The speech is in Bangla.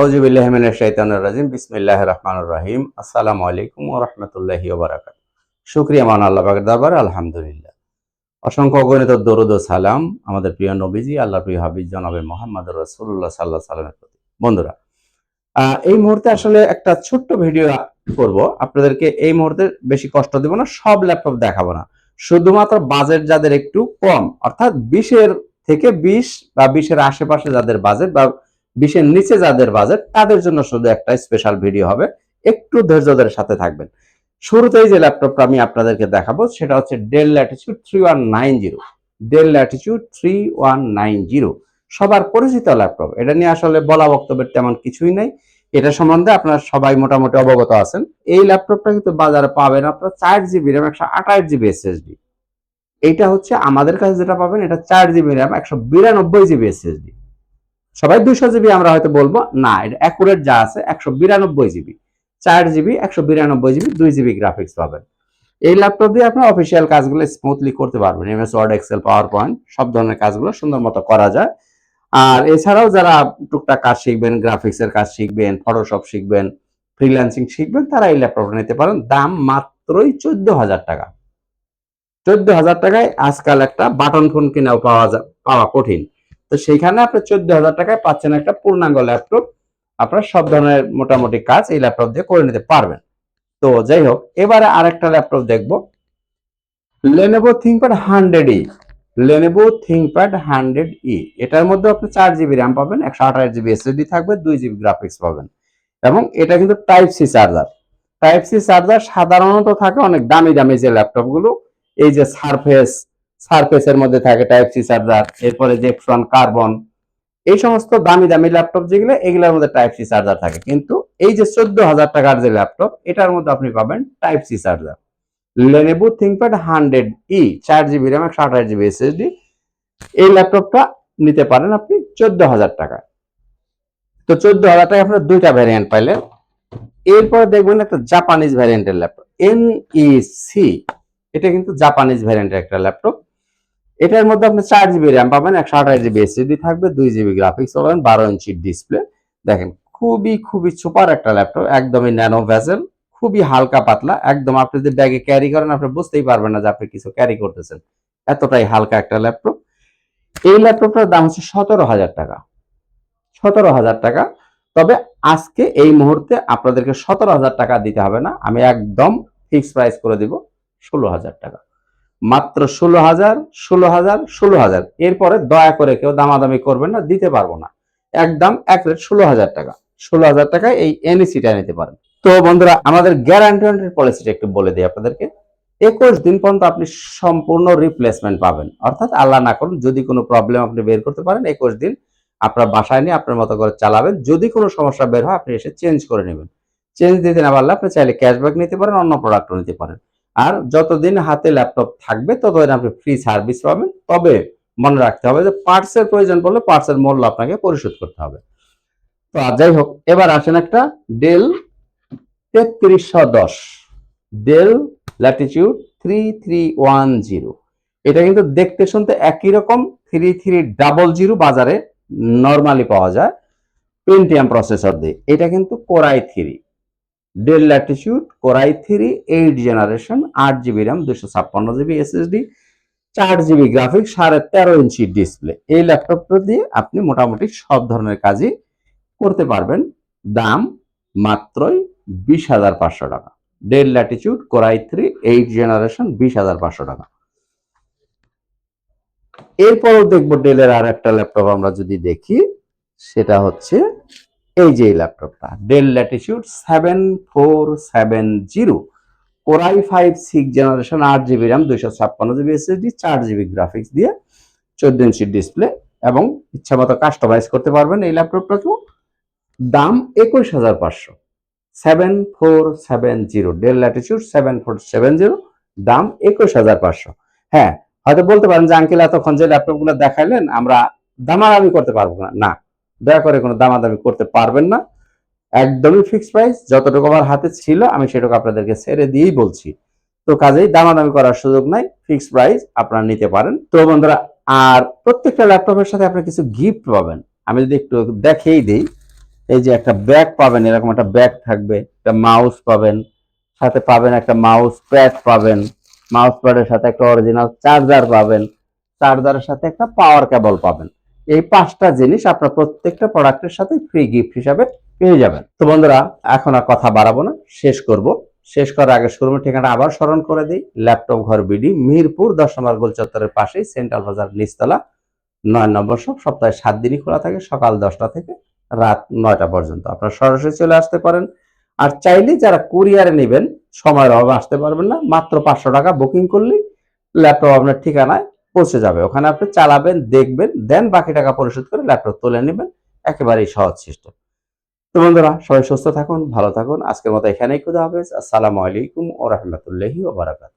আউজুবিল্লাহ মিনাশ শাইতানির রাজিম। বিসমিল্লাহির রহমানির রহিম। আসসালামু আলাইকুম ওয়া রাহমাতুল্লাহি ওয়া বারাকাতুহু। শুকরিয়া মান আল্লাহ পাকের দরবারে, আলহামদুলিল্লাহ। অসংখ্য অগণিত দরুদ ও সালাম আমাদের প্রিয় নবীজি, আল্লাহর প্রিয় হাবিব জনাবে মোহাম্মদ রাসূলুল্লাহ সাল্লাল্লাহু সাল্লামের প্রতি। বন্ধুরা এই মুহূর্তে আসলে একটা ছোট্ট ভিডিও করব। আপনাদেরকে এই মুহূর্তে বেশি কষ্ট দেব না, সব ল্যাপটপ দেখাবো না। শুধুমাত্র বাজেট যাদের একটু কম, অর্থাৎ বিশের থেকে বিশ বা বিশের আশেপাশে যাদের বাজেট বা বিশের নিচে যাদের বাজেট তাদের জন্য শুধু একটা স্পেশাল ভিডিও হবে। একটু ধৈর্যদের সাথে থাকবেন। শুরুতেই যে ল্যাপটপটা আমি আপনাদেরকে দেখাবো, সেটা হচ্ছে Dell latitude three one nine zero Dell latitude three one nine zero সবার পরিচিত ল্যাপটপ এটা নিয়ে আসলে বলা বক্তব্যের তেমন কিছুই নেই। এটা সম্বন্ধে আপনারা সবাই মোটামুটি অবগত আছেন। এই ল্যাপটপটা কিন্তু বাজারে পাবেন আপনারা চার জিবি র্যাম একশো আঠাশ জিবি এসএসডি এইটা হচ্ছে আমাদের কাছে যেটা পাবেন, এটা চার জিবি র্যাম একশো বিরানব্বই জিবি এসএসডি সবাই দুশো জিবি আমরা হয়তো বলব, না, এটা অ্যাকুরেট যা আছে, একশো বিরানব্বই জিবি। চার জিবি, একশো বিরানব্বই জিবি, দুই জিবি গ্রাফিক্স পাবেন। এই ল্যাপটপ দিয়ে আপনার অফিসিয়াল কাজগুলো স্মুথলি করতে পারবেন। MS Word, Excel PowerPoint সব ধরনের কাজগুলো সুন্দর মতো করা যায়। আর এছাড়াও যারা টুকটাক কাজ শিখবেন গ্রাফিক্সের কাজ শিখবেন ফটোশপ শিখবেন ফ্রিল্যান্সিং শিখবেন, তারা এই ল্যাপটপটা নিতে পারেন। দাম মাত্রই চোদ্দ হাজার টাকা। চোদ্দ হাজার টাকায় আজকাল একটা বাটন ফোন কিনেও পাওয়া যা পাওয়া কঠিন। তো সেইখানে আপনি চোদ্দ হাজার টাকায় পাচ্ছেন একটা পূর্ণাঙ্গ ল্যাপটপ। আপনার সব ধরনের মোটামুটি কাজ এই ল্যাপটপ দিয়ে করে নিতে পারবেন। তো যাই হোক, এবারে আরেকটা ল্যাপটপ দেখব। Lenovo ThinkPad hundred E Lenovo ThinkPad hundred E এটার মধ্যে আপনি চার জিবি র্যাম পাবেন, একশো আঠাশ জিবি এসএসডি থাকবে, দুই জিবি গ্রাফিক্স পাবেন। এবং এটা কিন্তু type C charger type C charger সাধারণত থাকে অনেক দামি দামি যে ল্যাপটপগুলো এই যে সারফেস সারফেসের মধ্যে থাকে টাইপ সি চার্জার এরপরে জেক্সন কার্বন এই সমস্ত দামি দামি ল্যাপটপ যেগুলো, এগুলোর মধ্যে টাইপ সি চার্জার থাকে। কিন্তু এই যে চোদ্দ হাজার টাকার যে ল্যাপটপ এটার মধ্যে আপনি পাবেন type C charger Lenovo ThinkPad hundred E চার জিবি র্যাম একশো আঠাশ জিবি এসএসডি এই ল্যাপটপটা নিতে পারেন আপনি চোদ্দ হাজার টাকায়। তো চোদ্দ হাজার টাকায় আপনার দুইটা ভ্যারিয়েন্ট পাইলেন এরপরে দেখবেন একটা জাপানিজ ভ্যারিয়েন্টের ল্যাপটপ এনইসি এটা কিন্তু জাপানিজ ভ্যারিয়েন্টের একটা ল্যাপটপ এটার মধ্যে আপনি চার জিবি র্যাম পাবেন, একশো আঠাশ জিবি এসএসডি থাকবে, দুই জিবি গ্রাফিক্স পাবেন, বারো ইঞ্চি ডিসপ্লে দেখেন, খুবই খুবই সুপার একটা ল্যাপটপ একদমই ন্যানো ভেসেল খুবই হালকা পাতলা, একদম আপনি যদি ব্যাগে ক্যারি করেন, আপনি বুঝতেই পারবেন না যে আপনি কিছু ক্যারি করতেছেন। এতটাই হালকা একটা ল্যাপটপ এই ল্যাপটপটার দাম হচ্ছে সতেরো হাজার টাকা। সতেরো হাজার টাকা। তবে আজকে এই মুহূর্তে আপনাদেরকে সতেরো হাজার টাকা দিতে হবে না, আমি একদম ফিক্স প্রাইস করে দিব ষোলো হাজার টাকা। মাত্র ষোলো হাজার ষোলো হাজার ষোলো হাজার। এরপরে দয়া করে কেউ দামাদামি করবেন না, দিতে পারব না। একদম এক রেট ষোলো হাজার টাকা। ষোলো হাজার টাকায় এই এনইসিটা নিতে পারেন। তো বন্ধুরা, আমাদের গ্যারান্টি পলিসিটা একটু বলে দিই আপনাদেরকে। একুশ দিন পর্যন্ত আপনি সম্পূর্ণ রিপ্লেসমেন্ট পাবেন। অর্থাৎ আল্লাহ না করুন, যদি কোনো প্রবলেম আপনি বের করতে পারেন, একুশ দিন আপনার বাসায় নিয়ে আপনার মতো করে চালাবেন। যদি কোনো সমস্যা বের হয়, আপনি এসে চেঞ্জ করে নেবেন। চেঞ্জ দিতে না পারলে আপনি চাইলে ক্যাশব্যাক নিতে পারেন, অন্য প্রোডাক্টও নিতে পারেন। আর যতদিন হাতে ল্যাপটপ থাকবে, ততদিন আপনি ফ্রি সার্ভিস পাবেন। তবে মনে রাখতে হবে যে পার্টসের প্রয়োজন পড়লে পার্টসের মূল্য আপনাকে পরিশোধ করতে হবে। তো আর যাই হোক, এবার আসেন একটা ডেল তেত্রিশশো দশ। Dell latitude three three one zero এটা কিন্তু দেখতে শুনতে একই রকম থ্রি থ্রি ডাবল জিরো বাজারে নর্মালি পাওয়া যায়। পেন্টিয়াম প্রসেসর দিয়ে। এটা কিন্তু core i three Dell latitude, core i three, eight generation, আট জিবি র্যাম দুশো ছাপ্পান্ন জিবি এসএসডি, চার জিবি গ্রাফিক্স, সাড়ে তেরো ইঞ্চি ডিসপ্লে। এই ল্যাপটপটা দিয়ে আপনি মোটামুটি সব ধরনের কাজই করতে পারবেন। দাম মাত্রই বিশ হাজার পাঁচশো টাকা। Dell latitude, core i three, eight generation, বিশ হাজার পাঁচশো টাকা। এরপরও দেখব ডেলের আর একটা ল্যাপটপ আমরা যদি দেখি, সেটা হচ্ছে এই যে এই ল্যাপটপটা Dell latitude seven four seven zero core i five six generation আট জিবি র্যাম দুইশো ছাপ্পান্ন জিবি এসএসডি চার জিবি গ্রাফিক্স দিয়ে চোদ্দ ইঞ্চি ডিসপ্লে এবং ইচ্ছা মতো কাস্টমাইজ করতে পারবেন এই ল্যাপটপটাকেও দাম একুশ হাজার পাঁচশো। Seven four seven zero Dell latitude seven four seven zero দাম একুশ হাজার পাঁচশো। হ্যাঁ হয়তো বলতে পারেন যে আঙ্কেল এতক্ষণ যে ল্যাপটপগুলো দেখাইলেন আমরা দামাদামি করতে পারব না। না দয়া করে কোনো দামাদামি করতে পারবেন না। একদমই ফিক্স প্রাইস যতটুকু আমার হাতে ছিল, আমি সেটুকু আপনাদেরকে ছেড়ে দিয়েই বলছি। তো কাজেই দামাদামি করার সুযোগ নাই ফিক্স প্রাইস আপনারা নিতে পারেন। তো বন্ধুরা, আর প্রত্যেকটা ল্যাপটপের সাথে আপনি কিছু গিফট পাবেন। আমি যদি একটু দেখেই দিই, এই যে একটা ব্যাগ পাবেন, এরকম একটা ব্যাগ থাকবে, একটা মাউস পাবেন, সাথে পাবেন একটা মাউস প্যাড পাবেন মাউস প্যাডের সাথে একটা অরিজিনাল চার্জার পাবেন চার্জারের সাথে একটা পাওয়ার কেবল পাবেন। এই পাঁচটা জিনিস আপনার প্রত্যেকটা প্রোডাক্টের সাথে ফ্রি গিফট হিসাবে পেয়ে যাবেন। তো বন্ধুরা, এখন আর কথা বাড়াবো না, শেষ করব। শেষ করার আগে শোরুমের ঠিকানা আবার স্মরণ করে দিই। ল্যাপটপ ঘর বিডি, মিরপুর দশ নম্বর গোল চত্বরের পাশেই সেন্ট্রাল বাজার নিচতলা। নয় নম্বর সব সপ্তাহে সাত দিনই খোলা থাকে, সকাল দশটা থেকে রাত নয়টা পর্যন্ত। আপনারা সরাসরি চলে আসতে পারেন। আর চাইলে যারা কুরিয়ারে নেবেন, সময়ের অভাবে আসতে পারবেন না। মাত্র পাঁচশো টাকা বুকিং করলেই ল্যাপটপ আপনার ঠিকানায় পৌঁছে যাবে। ওখানে আপনি চালাবেন, দেখবেন, দেন বাকি টাকা পরিশোধ করে ল্যাপটপ তুলে নেবেন। একেবারেই সহজ সিস্টেম তো বন্ধুরা, সবাই সুস্থ থাকুন, ভালো থাকুন। আজকের মতো এখানেই খুদা হাফেজ। আসসালামু আলাইকুম ও রহমতুল্লাহি ওবারাকাত